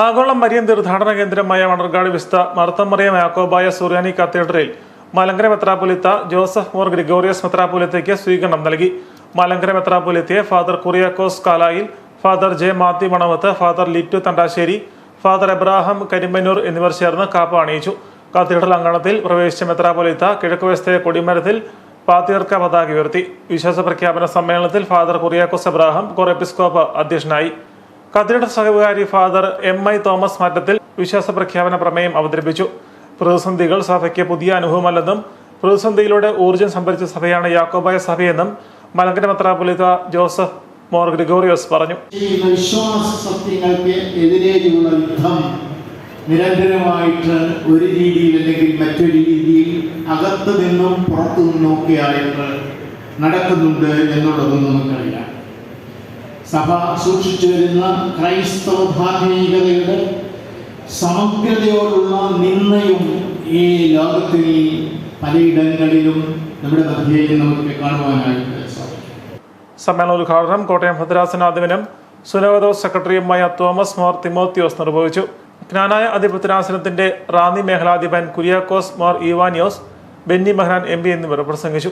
ആഗോള മരിയൻ തീർത്ഥാടന കേന്ദ്രമായ മണർകാട് വിസ്ത മർത്തമറിയം യാക്കോബായ സുറിയാനി കത്തീഡ്രലിൽ മലങ്കര മെത്രാപ്പൊലിത്ത ജോസഫ് മോർ ഗ്രിഗോറിയസ് മെത്രാപ്പൊലിത്തയ്ക്ക് സ്വീകരണം നൽകി. Malankara മെത്രാപ്പൊലിത്തയെ father Kuriakose Kalayil father J Mathew Manavath father Littu Thandassery father Abraham Karimpannoor എന്നിവർ ചേർന്ന് കാപ്പ അണിയിച്ചു. കത്തീഡ്രൽ അങ്കണത്തിൽ പ്രവേശിച്ച മെത്രാപ്പൊലിത്ത കിഴക്കുവശത്തെ കൊടിമരത്തിൽ പാത്തിയർക്ക പതാക ഉയർത്തി. വിശ്വാസ പ്രഖ്യാപന സമ്മേളനത്തിൽ father Kuriakose Abraham core episcope അധ്യക്ഷനായി. കത്തീഡ്രൽ സഹകാരി ഫാദർ എം ഐ തോമസ് മാറ്റത്തിൽ വിശ്വാസ പ്രഖ്യാപന പ്രമേയം അവതരിപ്പിച്ചു. പ്രതിസന്ധികൾ സഭയ്ക്ക് പുതിയ അനുഭവമല്ലെന്നും പ്രതിസന്ധിയിലൂടെ ഊർജം സംഭരിച്ച സഭയാണ് യാക്കോബായ സഭയെന്നും മലങ്കര മെത്രാപ്പൊലിത്ത ജോസഫ് മോർ ഗ്രിഗോറിയോസ് പറഞ്ഞു. വിശ്വാസ സത്യങ്ങൾക്ക് എതിരെയുള്ള യുദ്ധം നിരന്തരമായിട്ട് ഒരു രീതിയിൽ അല്ലെങ്കിൽ മറ്റൊരു രീതിയിൽ അകത്തു നിന്നും പുറത്തു നിന്നും ഒക്കെയായിട്ട് നടക്കുന്നുണ്ട് എന്നുള്ളത് നമുക്കറിയാം സഭ സൂക്ഷിച്ചു വരുന്ന ക്രൈസ്തവ ധാർമ്മികതയുടെ സമഗ്രതയോടുള്ള നിന്നയും ഈ ലോകത്തിൽ പലയിടങ്ങളിലും നമ്മുടെ മധ്യയിൽ നമുക്ക് കാണുവാനായിട്ട് സമ്മേളന ഉദ്ഘാടനം കോട്ടയം ഭദ്രാസനാധിപനും സുനവദോസ് സെക്രട്ടറിയുമായ തോമസ് മോർ തിമോത്തിയോസ് നിർവഹിച്ചു. ജ്ഞാനായ അധിപത്യനാസനത്തിന്റെ റാന്നി മേഖലാധിപൻ Kuriakose Mor Ivanios Benny Mehran M P എന്നിവർ പ്രസംഗിച്ചു.